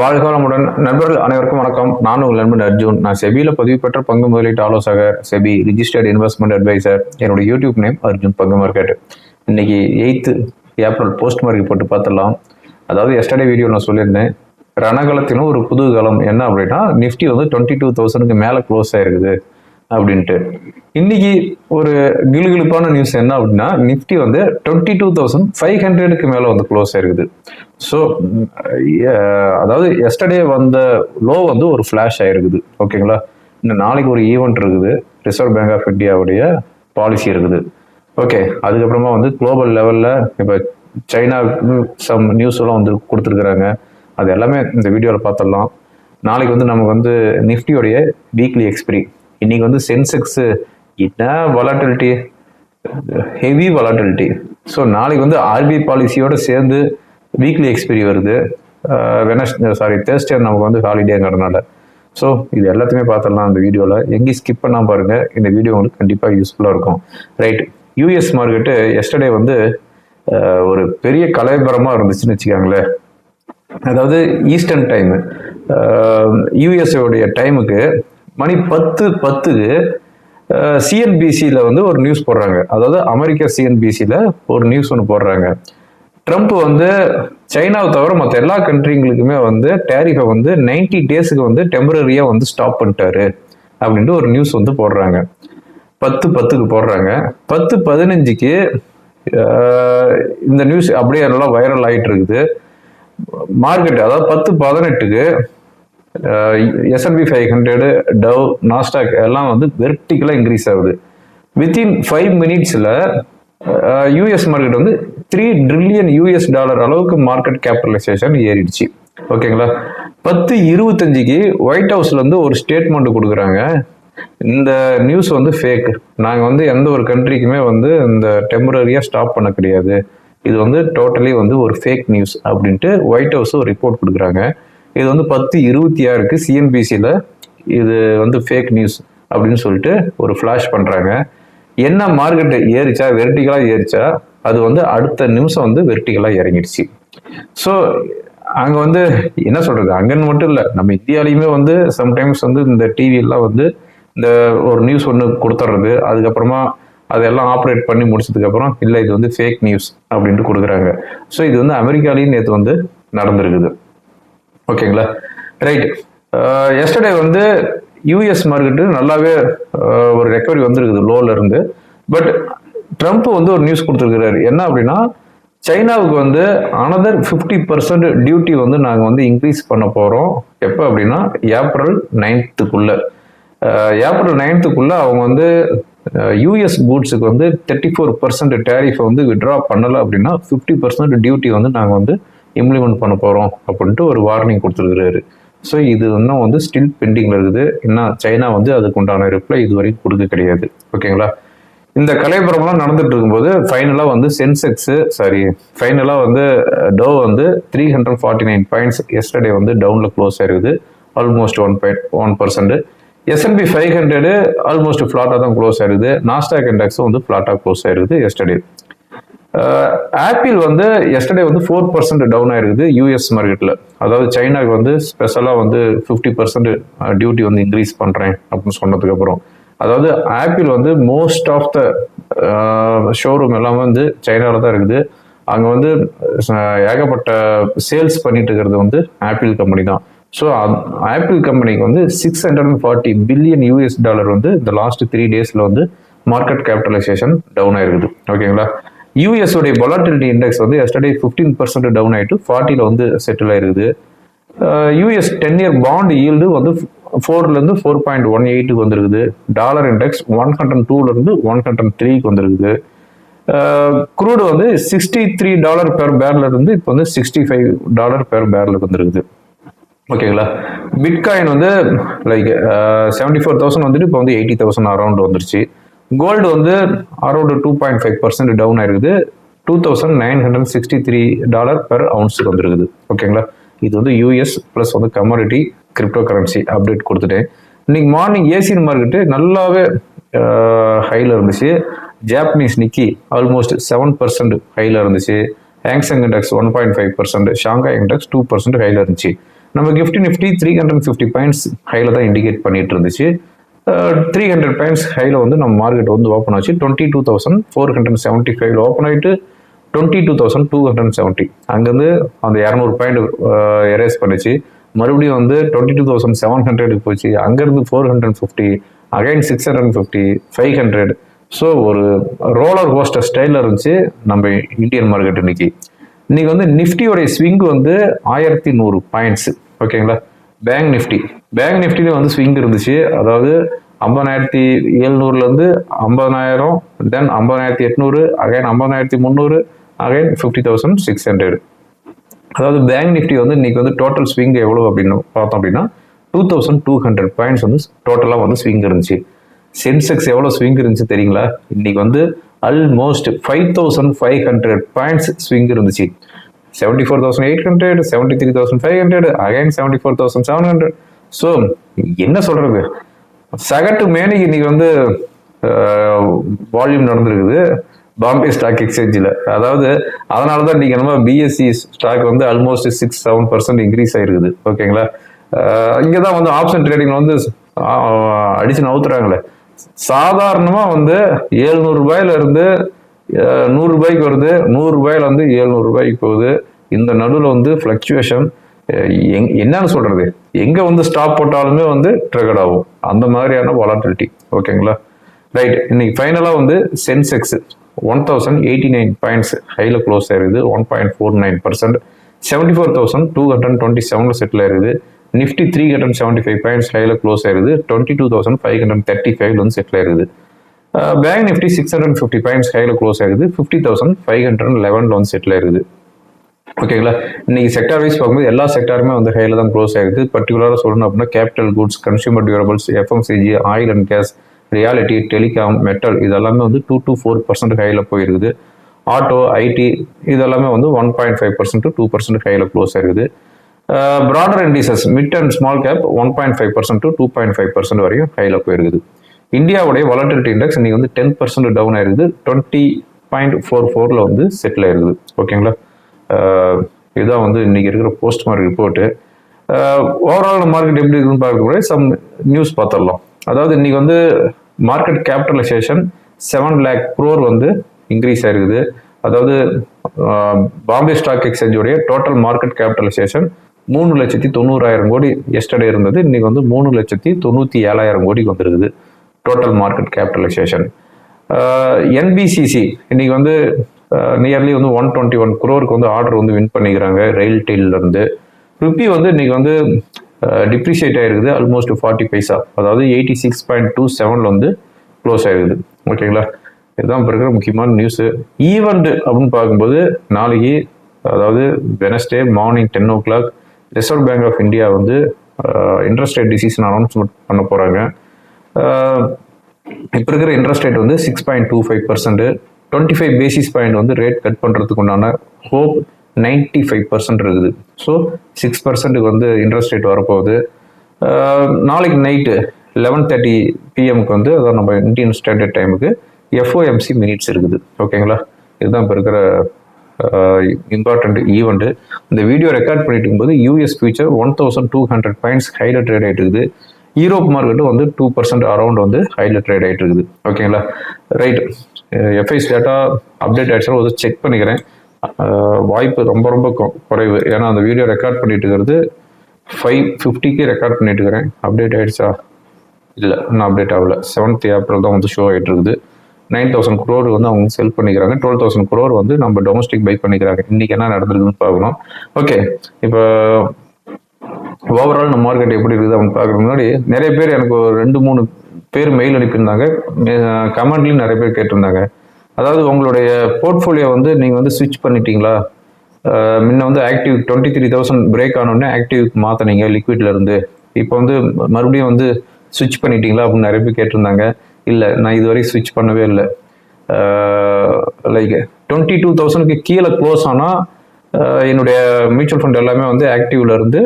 வாழ்காலமுடன் நண்பர்கள் அனைவருக்கும் வணக்கம். நான் உங்கள் நண்பன் அர்ஜுன். நான் செபியில் பதிவு பெற்ற பங்கு முதலீட்டு ஆலோசகர் செபி ரிஜிஸ்டர்ட் இன்வெஸ்ட்மெண்ட் அட்வைசர் என்னோட யூடியூப் நேம் அர்ஜுன் பங்கு மார்க்கெட் இன்னைக்கு எயித்து ஏப்ரல் போஸ்ட் மார்க்கெட் போட்டு பார்த்துடலாம். அதாவது எஸ்டர்டே வீடியோ நான் சொல்லியிருந்தேன் ரணகலத்திலும் ஒரு புது காலம். என்ன அப்படின்னா நிஃப்டி வந்து டுவெண்ட்டி டூ தௌசண்ட்க்கு மேலே க்ளோஸ் ஆயிருக்குது. அப்படின்ட்டு. இன்னைக்கு ஒரு கிளுகிளுப்பான நியூஸ் என்ன அப்படின்னா நிஃப்டி வந்து டுவெண்ட்டி டூ தௌசண்ட் ஃபைவ் ஹண்ட்ரடுக்கு மேலே வந்து க்ளோஸ் ஆயிருக்குது. ஸோ அதாவது எஸ்டர்டே வந்த லோ வந்து ஒரு ஃப்ளாஷ் ஆயிருக்குது. ஓகேங்களா? இன்னும் நாளைக்கு ஒரு ஈவெண்ட் இருக்குது. ரிசர்வ் பேங்க் ஆஃப் இந்தியாவுடைய பாலிசி இருக்குது. ஓகே அதுக்கப்புறமா வந்து குளோபல் லெவலில் இப்போ சைனா சம் நியூஸ் எல்லாம் வந்து கொடுத்துருக்குறாங்க. அது எல்லாமே இந்த வீடியோவில் பார்த்துடலாம். நாளைக்கு வந்து நமக்கு வந்து நிஃப்டியோடைய வீக்லி எக்ஸ்பிரி இன்னைக்கு வந்து சென்செக்ஸ் என்ன வலாட்டிலிட்டி ஹெவி வலாட்டிலிட்டி ஸோ நாளைக்கு வந்து ஆர்பிஐ பாலிசியோட சேர்ந்து வீக்லி எக்ஸ்பிரி வருது. வெனஸ் சாரி தேர்ஸ்டே நமக்கு வந்து ஹாலிடேங்கிறதுனால ஸோ இது எல்லாத்தையுமே பார்த்துடலாம் அந்த வீடியோவில் எங்கேயும் ஸ்கிப் பண்ணால் பாருங்கள் இந்த வீடியோ உங்களுக்கு கண்டிப்பாக யூஸ்ஃபுல்லாக இருக்கும். ரைட் யூஎஸ் மார்க்கெட்டு எஸ்டர்டே வந்து ஒரு பெரிய கலைபரமாக இருந்துச்சுன்னு வச்சுக்கோங்களேன். அதாவது ஈஸ்டர்ன் டைமு யூஎஸ்ஓடைய டைமுக்கு மணி பத்து பத்துக்கு சிஎன்பிசியில் வந்து ஒரு நியூஸ் போடுறாங்க. அதாவது அமெரிக்கா சிஎன்பிசியில் ஒரு நியூஸ் ஒன்று போடுறாங்க. ட்ரம்ப் வந்து சைனாவை தவிர மற்ற எல்லா கண்ட்ரிங்களுக்குமே வந்து டேரிஃபை வந்து 90 டேஸுக்கு வந்து டெம்பரரியாக வந்து ஸ்டாப் பண்ணிட்டாரு அப்படின்ட்டு ஒரு நியூஸ் வந்து போடுறாங்க. பத்து பத்துக்கு போடுறாங்க. பத்து பதினஞ்சுக்கு இந்த நியூஸ் அப்படியே நல்லா வைரல் ஆகிட்டு இருக்குது. மார்க்கெட் அதாவது பத்து பதினெட்டுக்கு S and P five hundred Dow Nasdaq எல்லாம் வந்து வெர்டிக்கலாக இன்க்ரீஸ் ஆகுது. வித்தின் ஃபைவ் மினிட்ஸில் யூஎஸ் மார்க்கெட் வந்து த்ரீ ட்ரில்லியன் யூஎஸ் டாலர் அளவுக்கு மார்க்கெட் கேபிட்டலைசேஷன் ஏறிடுச்சு. ஓகேங்களா பத்து இருபத்தஞ்சுக்கு ஒயிட் ஹவுஸ்லேருந்து ஒரு ஸ்டேட்மெண்ட் கொடுக்குறாங்க. இந்த நியூஸ் வந்து ஃபேக் நாங்கள் வந்து எந்த ஒரு கண்ட்ரிக்குமே வந்து இந்த டெம்பரரியாக ஸ்டாப் பண்ண கிடையாது. இது வந்து டோட்டலி வந்து ஒரு ஃபேக் நியூஸ் அப்படின்ட்டு ஒயிட் ஹவுஸ் ரிப்போர்ட் கொடுக்குறாங்க. இது வந்து பத்து இருபத்தி ஆறுக்கு சிஎன்பிசியில் இது வந்து ஃபேக் நியூஸ் அப்படின்னு சொல்லிட்டு ஒரு ஃப்ளாஷ் பண்ணுறாங்க என்ன மார்க்கெட் ஏறிச்சா? வெர்டிகலாக ஏறிச்சா? அது வந்து அடுத்த நிமிஷம் வந்து வெர்டிகலாக இறங்கிடுச்சு. ஸோ அங்கே வந்து என்ன சொல்கிறது அங்கன்னு மட்டும் இல்லை நம்ம இந்தியாலையுமே வந்து சம்டைம்ஸ் வந்து இந்த டிவியெல்லாம் வந்து இந்த ஒரு நியூஸ் ஒன்று கொடுத்துட்றது அதுக்கப்புறமா அதெல்லாம் ஆப்ரேட் பண்ணி முடிச்சதுக்கப்புறம் இல்லை இது வந்து ஃபேக் நியூஸ் அப்படின்ட்டு கொடுக்குறாங்க. ஸோ இது வந்து அமெரிக்காலையும் நேற்று வந்து நடந்திருக்குது. ஓகேங்களா? ரைட் எஸ்டர்டே வந்து யூஎஸ் மார்க்கெட்டு நல்லாவே ஒரு ரெக்கவரி வந்திருக்குது லோல இருந்து. பட் ட்ரம்ப் வந்து ஒரு நியூஸ் கொடுத்துருக்கிறாரு. என்ன அப்படின்னா சைனாவுக்கு வந்து அனதர் ஃபிஃப்டி பர்சன்ட் டியூட்டி வந்து நாங்கள் வந்து இன்க்ரீஸ் பண்ண போகிறோம் எப்போ அப்படின்னா ஏப்ரல் நைன்த்துக்குள்ள ஏப்ரல் நைன்த்துக்குள்ளே அவங்க வந்து யூஎஸ் கூட்ஸுக்கு வந்து தேர்ட்டி ஃபோர் பர்சன்ட் டேரிஃபை வந்து விட்ரா பண்ணலை அப்படின்னா ஃபிஃப்டி பர்சன்ட் டியூட்டி வந்து நாங்கள் வந்து இம்ப்ளிமெண்ட் பண்ண போகிறோம் அப்படின்ட்டு ஒரு வார்னிங் கொடுத்துருக்குறாரு. ஸோ இது இன்னும் வந்து ஸ்டில் பெண்டிங்கில் இருக்குது. இன்னும் சைனா வந்து அதுக்கு உண்டான ரிப்ளை இது வரைக்கும் கொடுக்க கிடையாது. ஓகேங்களா இந்த கலைபுரம்லாம் நடந்துட்டு இருக்கும்போது ஃபைனலாக வந்து சென்செக்ஸு சாரி ஃபைனலாக வந்து டோ வந்து three hundred forty nine points yesterday வந்து டவுனில் க்ளோஸ் ஆயிருக்குது. Almost one point one percent S and P five hundred almost ஃப்ளாட்டாக தான் க்ளோஸ் ஆயிருக்குது. நாஸ்டாக் இண்டெக்ஸும் வந்து ஃப்ளாட்டாக க்ளோஸ் ஆயிருக்குது எஸ்டர்டே ஆப்பிள் வந்து எஸ்டர்டே வந்து ஃபோர் பர்சன்ட் டவுன் ஆயிருக்குது யூஎஸ் மார்க்கெட்டில் அதாவது சைனாவுக்கு வந்து ஸ்பெஷலாக வந்து ஃபிஃப்டி பர்சன்ட் டியூட்டி வந்து இன்க்ரீஸ் பண்ணுறேன் அப்படின்னு சொன்னதுக்கப்புறம் அதாவது ஆப்பிள் வந்து மோஸ்ட் ஆஃப் த ஷோரூம் எல்லாமே வந்து சைனாவில் தான் இருக்குது. அங்கே வந்து ஏகப்பட்ட சேல்ஸ் பண்ணிட்டு இருக்கிறது வந்து ஆப்பிள் கம்பெனி தான். ஸோ ஆப்பிள் கம்பெனிக்கு வந்து six hundred and forty billion US dollar வந்து இந்த லாஸ்ட் த்ரீ டேஸில் வந்து மார்க்கெட் கேபிட்டலைசேஷன் டவுன் ஆயிருக்குது. ஓகேங்களா யூஎஸ் உடைய இண்டெக்ஸ் வந்து எஸ்டர்டே ஃபிஃப்டீன் பர்சன்ட் டவுன் ஆகிட்டு ஃபார்ட்டியில் வந்து செட்டில் ஆயிருக்குது. US ten year bond yield வந்து ஃபோர்லேருந்து ஃபோர் பாயிண்ட் ஒன் எயிட்டுக்கு வந்திருக்குது. டாலர் இண்டெக்ஸ் ஒன் ஹண்ட்ரட் டூலேருந்து ஒன் ஹண்ட்ரட் த்ரீக்கு வந்திருக்குது. குரூடு வந்து sixty three dollar per barrel இருந்து இப்போ வந்து சிக்ஸ்டி ஃபைவ் டாலர் பெர் பேரலுக்கு வந்திருக்குது. ஓகேங்களா? பிட்காயின் வந்து லைக் செவன்டி ஃபோர் தௌசண்ட் வந்துட்டு இப்போ வந்து எயிட்டி தௌசண்ட் அரௌண்ட் வந்துருச்சு. கோல்டு வந்து around two point five percent down ஆயிருக்குது. Two thousand nine hundred sixty three dollar per அவுன்ஸுக்கு வந்துருக்குது. ஓகேங்களா இது வந்து யூஎஸ் ப்ளஸ் வந்து கமாடிட்டி கிரிப்டோ கரன்சி அப்டேட் கொடுத்துட்டேன். இன்னைக்கு மார்னிங் ஏசியன் மார்க்கெட்டு நல்லாவே ஹையில் இருந்துச்சு. Japanese Nikkei almost seven percent ஹையில் இருந்துச்சு. Hang Seng index one point five percent Shanghai index two percent ஹையில் இருந்துச்சு. நம்ம GIFT Nifty three hundred fifty points ஹைல தான் இண்டிகேட் பண்ணிட்டு இருந்துச்சு. த்ரீ ஹண்ட்ரட் பாயிண்ட்ஸ் ஹையில் வந்து நம்ம மார்க்கெட் வந்து ஓப்பன் ஆச்சு. Twenty two thousand four hundred seventy ஃபைவ்ல ஓப்பன் ஆகிட்டு twenty two thousand two hundred seventy அங்கேருந்து அந்த இரநூறு பாயிண்ட் எரேஸ் பண்ணிச்சு. மறுபடியும் வந்து டுவெண்ட்டி டூ தௌசண்ட் செவன் ஹண்ட்ரடுக்கு போச்சு. அங்கேருந்து four hundred fifty again six hundred fifty five hundred so ஒரு ரோலர் ஹோஸ்டர் ஸ்டைலில் இருந்துச்சு நம்ம இந்தியன் மார்க்கெட் இன்னைக்கு. இன்னைக்கு வந்து நிஃப்டியோடைய ஸ்விங் வந்து ஆயிரத்தி நூறு பாயிண்ட்ஸ் ஓகேங்களா பேங்க் நிஃப்டி பேங்க் நிஃப்டியில் வந்து ஸ்விங் இருந்துச்சு. அதாவது ஐம்பதாயிரத்தி ஏழ்நூறுலேருந்து ஐம்பதாயிரம் தென் ஐம்பதாயிரத்தி எட்நூறு அகைன் ஐம்பதாயிரத்தி முந்நூறு again fifty thousand six hundred அதாவது பேங்க் நிஃப்டி வந்து இன்னைக்கு வந்து டோட்டல் ஸ்விங் எவ்வளோ அப்படின்னு பார்த்தோம் அப்படின்னா two thousand two hundred points வந்து டோட்டலாக வந்து ஸ்விங் இருந்துச்சு. சென்செக்ஸ் எவ்வளோ ஸ்விங் இருந்துச்சு தெரியுங்களா? இன்னைக்கு வந்து almost five thousand five hundred points swing இருந்துச்சு. Seventy four thousand eight hundred seventy three thousand five hundred again seventy four thousand seven hundred so என்ன சொல்றது? சகட்டு மேனிக்கு இன்னைக்கு வந்து வால்யூம் நடந்திருக்குது. பாம்பே ஸ்டாக் எக்ஸ்சேஞ்சில் அதாவது அதனால தான் நீங்கள் நம்ம பிஎஸ்சி ஸ்டாக் வந்து almost six seven percent increase ஆயிருக்குது. ஓகேங்களா? இங்கே தான் வந்து ஆப்ஷன் ட்ரேடிங் வந்து அடிச்சு நவுத்துறாங்களே. சாதாரணமாக வந்து ஏழ்நூறு நூறு ரூபாய்க்கு வருது. நூறுரூபாயில் வந்து ஏழ்நூறுரூபாய்க்கு போகுது. இந்த நடுவில் வந்து ஃப்ளக்சுவேஷன் என்னன்னு சொல்கிறது எங்கே வந்து ஸ்டாப் போட்டாலுமே வந்து ட்ரிகர்ட் ஆகும். அந்த மாதிரியான வாலாட்டிலிட்டி ஓகேங்களா? ரைட் இன்னைக்கு ஃபைனலாக வந்து Sensex one thousand eighty nine points ஹையில் க்ளோஸ் ஆயிருது one point four nine percent seventy four thousand two hundred twenty செவனில் செட்டில் ஆயிருது Nifty three hundred seventy five points ஹையில் க்ளோஸ் ஆயிருது twenty two thousand five hundred thirty ஃபைவ்ல வந்து settle ஆயிருது bank Nifty six hundred fifty points ஹையில் close ஆகுது. Fifty thousand five hundred eleven one settle இருக்குது. ஓகேங்களா இன்னைக்கு செக்டார் வைஸ் பார்க்கும்போது எல்லா செக்டாருமே வந்து ஹையில் தான் க்ளோஸ் ஆகுது. பர்டிகுலராக சொல்லணும் அப்படின்னா capital goods consumer durables FMCG oil and gas realty telecom metal இதெல்லாமே வந்து டூ டு ஃபோர் பர்சன்ட் ஹையில் போயிருக்குது. ஆட்டோ ஐடி இதெல்லாமே வந்து one point five percent two percent ஹையில் க்ளோஸ் ஆகுது. Broader indices mid and small cap one point five percent to two point five percent வரையும் ஹையில் போயிருக்குது. இந்தியாவுடைய வாலட்டிலிட்டி இண்டெக்ஸ் இன்னைக்கு வந்து டென் பர்சன்ட் டவுன் ஆயிருக்குது. டுவெண்ட்டி பாயிண்ட் ஃபோர் ஃபோரில் வந்து செட்டில் ஆயிருக்குது. ஓகேங்களா இதுதான் வந்து இன்னைக்கு இருக்கிற post market report overall market எப்படி இருக்குன்னு பார்க்கக்கூடிய சம் நியூஸ் பார்த்துடலாம். அதாவது இன்னைக்கு வந்து market capitalisation seven lakh crore வந்து இன்க்ரீஸ் ஆயிருக்குது. அதாவது பாம்பே ஸ்டாக் எக்ஸ்சேஞ்சோடைய டோட்டல் மார்க்கெட் கேபிட்டலைசேஷன் மூணு லட்சத்தி தொண்ணூறாயிரம் கோடி எஸ்டர்டே இருந்தது. இன்னைக்கு வந்து மூணு லட்சத்தி தொண்ணூற்றி ஏழாயிரம் கோடிக்கு வந்துருக்குது. டோட்டல் மார்க்கெட் கேபிட்டலைசேஷன் என்பிசிசி இன்னைக்கு வந்து uh, நியர்லி வந்து ஒன் டுவெண்ட்டி ஒன் குரோருக்கு வந்து ஆர்டர் வந்து வின் பண்ணிக்கிறாங்க ரயில் டெயில்ல ருப்பி வந்து இன்னைக்கு வந்து uh, டிப்ரிஷியேட் ஆயிருக்குது ஆல்மோஸ்ட் ஃபார்ட்டி பைசா அதாவது எயிட்டி சிக்ஸ் பாயிண்ட் டூ செவனில் வந்து க்ளோஸ் ஆயிருக்குது. ஓகேங்களா இதுதான் இப்போ இருக்கிற முக்கியமான நியூஸு ஈவெண்ட் அப்படின்னு பார்க்கும்போது நாளைக்கு அதாவது Wednesday morning ten o'clock Reserve Bank of India வந்து இன்ட்ரெஸ்ட் ரேட் டிசிஷன் அனௌன்ஸ்மெண்ட் பண்ண போகிறாங்க இப்போ இருக்கிற இன்ட்ரெஸ்ட் ரேட் வந்து six point two five percent twenty five basis point வந்து ரேட் கட் பண்ணுறதுக்கு உண்டான ஹோப் நைன்ட்டி ஃபைவ் பர்சன்ட் இருக்குது ஸோ சிக்ஸ் பர்சன்ட்டுக்கு வந்து இன்ட்ரெஸ்ட் ரேட் வரப்போகுது. நாளைக்கு நைட்டு லெவன் தேர்ட்டி பிஎம்க்கு வந்து அதான் நம்ம இந்தியன் ஸ்டாண்டர்ட் டைமுக்கு எஃப்ஓஎம்சி மினிட்ஸ் இருக்குது. ஓகேங்களா இதுதான் இப்போ இருக்கிற இம்பார்ட்டண்ட் ஈவெண்ட்டு இந்த வீடியோ ரெக்கார்ட் பண்ணிட்டு இருக்கும்போது US future one thousand two hundred points highlight rate ஆகிட்டு இருக்குது. யூரோப் மார்க்கெட்டும் வந்து டூ பர்சன்ட் அரௌண்ட் வந்து ஹைல ட்ரேட் ஆகிட்டு இருக்குது. ஓகேங்களா ரைட் எஃப்ஐஸ் டேட்டா அப்டேட் ஆகிடுச்சாலும் ஒரு செக் பண்ணிக்கிறேன். வாய்ப்பு ரொம்ப ரொம்ப குறைவு. ஏன்னா அந்த வீடியோ ரெக்கார்ட் பண்ணிட்டு இருக்கிறது ஃபைவ் ஃபிஃப்டிக்கு ரெக்கார்ட் பண்ணிட்டு இருக்கிறேன். அப்டேட் ஆகிடுச்சா இல்லை இன்னும் அப்டேட் ஆகல. செவன்த் ஏப்ரல் தான் வந்து ஷோ ஆகிட்டு இருக்குது. நைன் தௌசண்ட் குரோர் வந்து அவங்க செல் பண்ணிக்கிறாங்க. டுவெல் தௌசண்ட் குரோர் வந்து நம்ம டொமஸ்டிக் பை பண்ணிக்கிறாங்க. இன்றைக்கி என்ன நடந்திருக்குன்னு பார்க்கணும். ஓகே இப்போ ஓவரால் நம்ம மார்க்கெட் எப்படி இருக்குது அப்படின்னு பார்க்குற முன்னாடி நிறைய பேர் எனக்கு ஒரு ரெண்டு மூணு பேர் மெயில் அனுப்பியிருந்தாங்க. கமெண்ட்லையும் நிறைய பேர் கேட்டிருந்தாங்க. அதாவது உங்களுடைய போர்ட்ஃபோலியோ வந்து நீங்கள் வந்து ஸ்விட்ச் பண்ணிட்டீங்களா? முன்ன வந்து active twenty three thousand break ஆனோடனே ஆக்டிவ்க்கு மாற்றினீங்க லிக்விட்ல இருந்து. இப்போ வந்து மறுபடியும் வந்து ஸ்விட்ச் பண்ணிட்டீங்களா அப்படின்னு நிறைய பேர் கேட்டிருந்தாங்க. இல்லை நான் இதுவரை ஸ்விட்ச் பண்ணவே இல்லை. லைக் டுவெண்ட்டி டூ தௌசண்ட்க்கு கீழே க்ளோஸ் ஆனால் என்னுடைய மியூச்சுவல் ஃபண்ட் எல்லாமே வந்து ஆக்டிவ்ல இருந்து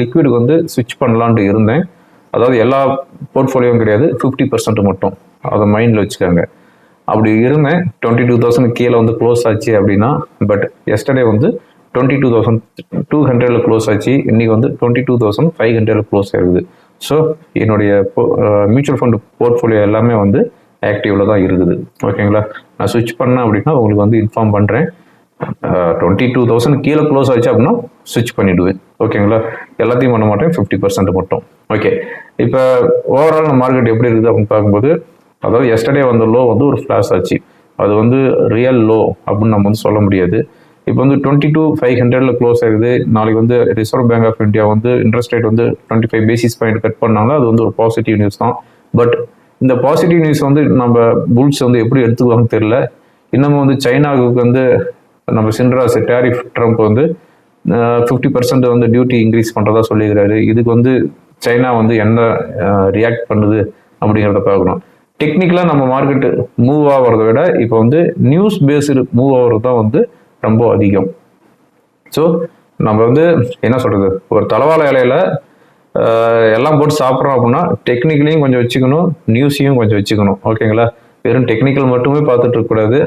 லிக்விடுக்கு வந்து ஸ்விட்ச் பண்ணலான்ட்டு இருந்தேன். அதாவது எல்லா போர்ட்ஃபோலியோவும் கிடையாது. ஃபிஃப்டி பர்சன்ட் மட்டும். அதை மைண்டில் வச்சுக்கோங்க. அப்படி இருந்தேன். டுவெண்ட்டி டூ தௌசண்ட் கீழே வந்து க்ளோஸ் ஆச்சு அப்படின்னா பட் எஸ்டர்டே வந்து டுவெண்ட்டி டூ தௌசண்ட் டூ ஹண்ட்ரடில் க்ளோஸ் ஆச்சு. இன்றைக்கி வந்து டுவெண்ட்டி டூ தௌசண்ட் ஃபைவ் ஹண்ட்ரடில் க்ளோஸ் ஆயிருக்குது ஸோ என்னுடைய மியூச்சுவல் ஃபண்ட் போர்ட்ஃபோலியோ எல்லாமே வந்து ஆக்டிவில் தான் இருக்குது. ஓகேங்களா நான் சுவிட்ச் பண்ணேன் அப்படின்னா உங்களுக்கு வந்து இன்ஃபார்ம் பண்ணுறேன் டுவெண்ட்டி டூ தௌசண்ட் கீழே க்ளோஸ் ஆச்சு அப்படின்னா ஸ்விட்ச் பண்ணிவிடுவேன் ஓகேங்களா எல்லாத்தையும் பண்ண மாட்டேன். ஃபிஃப்டி பர்சன்ட் மட்டும். ஓகே இப்போ ஓவரால் நம்ம மார்க்கெட் எப்படி இருக்குது அப்படின்னு பார்க்கும்போது அதாவது எஸ்டர்டே வந்த லோ வந்து ஒரு ஃப்ளாஷ் ஆச்சு. அது வந்து ரியல் லோ அப்படின்னு நம்ம வந்து சொல்ல முடியாது. இப்போ வந்து டுவெண்ட்டி டூ ஃபைவ் ஹண்ட்ரடில் க்ளோஸ் ஆகுது நாளைக்கு வந்து ரிசர்வ் பேங்க் ஆஃப் இந்தியா வந்து இன்ட்ரெஸ்ட் ரேட் வந்து twenty five basis point cut பண்ணாங்க. அது வந்து ஒரு பாசிட்டிவ் நியூஸ் தான். பட் இந்த பாசிட்டிவ் நியூஸ் வந்து நம்ம புல்ஸ் வந்து எப்படி எடுத்துக்குவாங்க தெரில இன்னமும் வந்து சைனாவுக்கு வந்து நம்ம சின்ராஸ் டேரிஃப் ட்ரம்ப் வந்து ஃபிஃப்டி பர்சன்ட் வந்து டியூட்டி இன்க்ரீஸ் பண்ணுறதா சொல்லியிருக்காரு இதுக்கு வந்து சைனா வந்து என்ன ரியாக்ட் பண்ணுது அப்படிங்கிறத பார்க்கணும். டெக்னிக்கலாக நம்ம மார்க்கெட்டு மூவ் ஆகிறத விட இப்போ வந்து நியூஸ் பேஸ்டு மூவ் ஆகிறது தான் வந்து ரொம்ப அதிகம். ஸோ நம்ம வந்து என்ன சொல்கிறது ஒரு தலவாழை இலையில எல்லாம் போட்டு சாப்பிட்றோம் அப்படின்னா டெக்னிக்கலையும் கொஞ்சம் வச்சுக்கணும் நியூஸையும் கொஞ்சம் வச்சுக்கணும். ஓகேங்களா வெறும் டெக்னிக்கல் மட்டுமே பார்த்துட்டு இருக்கக்கூடாது.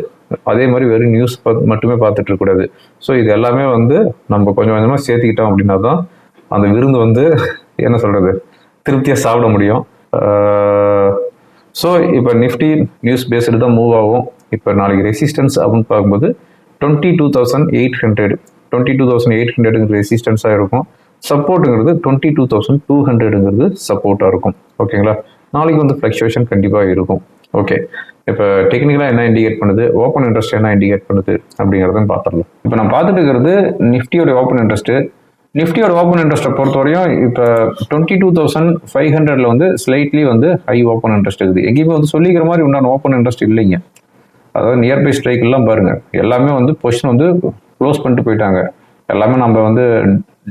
அதே மாதிரி வெறும் நியூஸ் மட்டுமே பார்த்துட்டு இருக்கக்கூடாது. ஸோ இது எல்லாமே வந்து நம்ம கொஞ்சம் கொஞ்சமாக சேர்த்துக்கிட்டோம் அப்படின்னா தான் அந்த விருந்து வந்து என்ன சொல்கிறது திருப்தியாக சாப்பிட முடியும். ஸோ இப்போ நிஃப்டி நியூஸ் பேஸ்டு தான் மூவ் ஆகும். இப்போ நாளைக்கு ரெசிஸ்டன்ஸ் அப்படின்னு பார்க்கும்போது twenty two thousand eight hundred twenty two thousand eight ஹண்ட்ரடுங்கிறது ரெசிஸ்டன்ஸாக இருக்கும். சப்போர்ட்டுங்கிறது டுவெண்ட்டி டூ தௌசண்ட் டூ ஹண்ட்ரடுங்கிறது சப்போர்ட்டாக இருக்கும். ஓகேங்களா நாளைக்கு வந்து ஃப்ளக்சுவேஷன் கண்டிப்பாக இருக்கும். ஓகே இப்போ டெக்னிக்கலாக என்ன இண்டிகேட் பண்ணுது? ஓப்பன் இன்ட்ரெஸ்ட் என்ன இண்டிகேட் பண்ணுது? அப்படிங்கிறத பார்த்துடலாம். இப்போ நான் பார்த்துட்டு இருக்கிறது நிஃப்டியோட ஓப்பன் இன்ட்ரெஸ்ட்டு நிஃப்டியோட ஓப்பன் இன்ட்ரெஸ்ட்டை பொறுத்தவரையும் இப்போ டுவெண்ட்டி டூ தௌசண்ட் ஃபைவ் ஹண்ட்ரட்ல வந்து ஸ்லைட்லி வந்து ஹை ஓப்பன் இன்ட்ரெஸ்ட் இருக்குது. எங்கேயுமே வந்து சொல்லிக்கிற மாதிரி உண்டான ஓப்பன் இன்ட்ரெஸ்ட் இல்லைங்க. அதாவது நியர்பை ஸ்ட்ரைக்கெல்லாம் பாருங்கள் எல்லாமே வந்து பொசிஷன் வந்து க்ளோஸ் பண்ணிட்டு போயிட்டாங்க. எல்லாமே நம்ம வந்து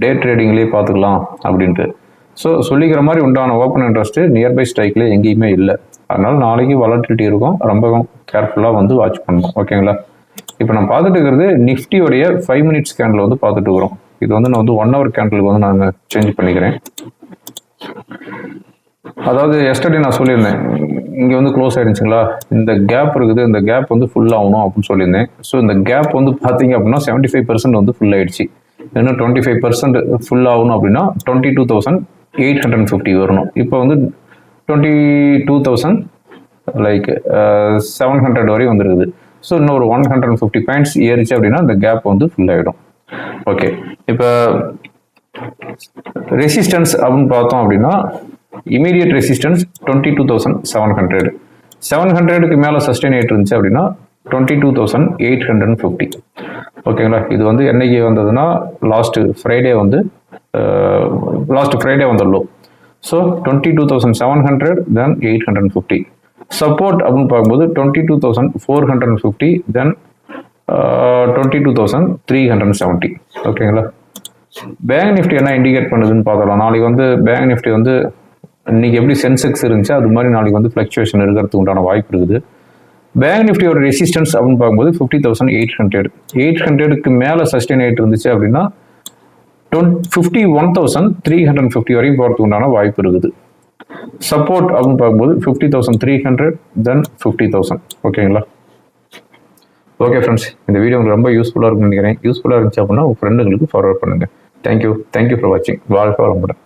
டே ட்ரேடிங்லேயே பார்த்துக்கலாம் அப்படின்ட்டு. ஸோ சொல்லிக்கிற மாதிரி உண்டான ஓப்பன் இன்ட்ரெஸ்ட் நியர்பை ஸ்ட்ரைக்ல எங்கேயுமே இல்லை. அதனால நாளைக்கு வாலட்டிலிட்டி இருக்கும். ரொம்ப கேர்ஃபுல்லாக வந்து வாட்ச் பண்ணணும். ஓகேங்களா இப்போ நான் பார்த்துட்டு இருக்கிறது நிஃப்டியோடைய ஃபைவ் மினிட்ஸ் கேண்டில் வந்து பார்த்துட்டு இருக்கிறோம் இது வந்து நான் வந்து ஒன் ஹவர் கேண்டலுக்கு வந்து நான் சேஞ்ச் பண்ணிக்கிறேன். அதாவது எஸ்டர்டே நான் சொல்லியிருந்தேன். இங்கே வந்து க்ளோஸ் ஆயிடுச்சுங்களா? இந்த கேப் இருக்குது. இந்த கேப் வந்து ஃபுல் ஆகணும் அப்படின்னு சொல்லியிருந்தேன். ஸோ இந்த கேப் வந்து பார்த்தீங்க அப்படின்னா செவன்ட்டி ஃபைவ் பர்சன்ட் வந்து ஃபுல் ஆயிடுச்சு. இன்னும் டுவெண்ட்டி ஃபைவ் பர்சன்ட் ஃபுல் ஆகணும் அப்படின்னா twenty two thousand eight hundred fifty வரணும். இப்போ வந்து twenty two thousand like seven hundred வரையும் வந்துருக்குது. ஸோ இன்னொரு ஒன் ஹண்ட்ரட் ஃபிஃப்டி பாயிண்ட்ஸ் ஏறிச்சு அப்படின்னா அந்த கேப் வந்து ஃபுல் ஆகிடும் ஓகே இப்போ ரெசிஸ்டன்ஸ் அப்படின்னு பார்த்தோம் அப்படின்னா immediate resistance twenty two thousand seven hundred seven ஹண்ட்ரடுக்கு மேலே சஸ்டெயின் ஆகிட்டு இருந்துச்சு அப்படின்னா twenty two thousand eight hundred fifty ஓகேங்களா இது வந்து என்னைக்கு வந்ததுன்னா லாஸ்ட்டு ஃப்ரைடே வந்து லாஸ்ட் ஃப்ரைடே வந்த low so twenty two thousand seven hundred then eight hundred fifty support அப்படின்னு பார்க்கும்போது twenty two thousand four hundred fifty then twenty two thousand three hundred seventy ஓகேங்களா பேங்க் நிஃப்டி என்ன indicate பண்ணுதுன்னு பார்க்கலாம். நாளைக்கு வந்து பேங்க் நிஃப்டி வந்து இன்னைக்கு எப்படி சென்செக்ஸ் இருந்துச்சு அது மாதிரி நாளைக்கு வந்து ஃப்ளக்சுவேஷன் இருக்கிறதுக்கு உண்டான வாய்ப்பு இருக்குது. பேங்க் நிஃப்டியோட ரெசிஸ்டன்ஸ் அப்படின்னு பார்க்கும்போது fifty thousand eight hundred eight ஹண்ட்ரடுக்கு மேலே சஸ்டெயின் ஆகிட்டு இருந்துச்சு அப்படின்னா fifty one thousand three hundred fifty வரையும் போகிறதுக்கு உண்டான வாய்ப்பு இருக்குது. சப்போர்ட் அப்படின்னு பார்க்கும்போது fifty thousand three hundred then fifty thousand ஓகேங்களா ஓகே ஃப்ரெண்ட்ஸ் இந்த வீடியோ உங்களுக்கு ரொம்ப யூஸ்ஃபுல்லாக இருக்கும்னு நினைக்கிறேன். யூஸ்ஃபுல்லாக இருந்துச்சு அப்படின்னா உங்கள் ஃப்ரெண்டுங்களுக்கு ஃபார்வர்ட் பண்ணுங்கள் thank you thank you for வாட்சிங் வாழ்க்கை வளமுடன்.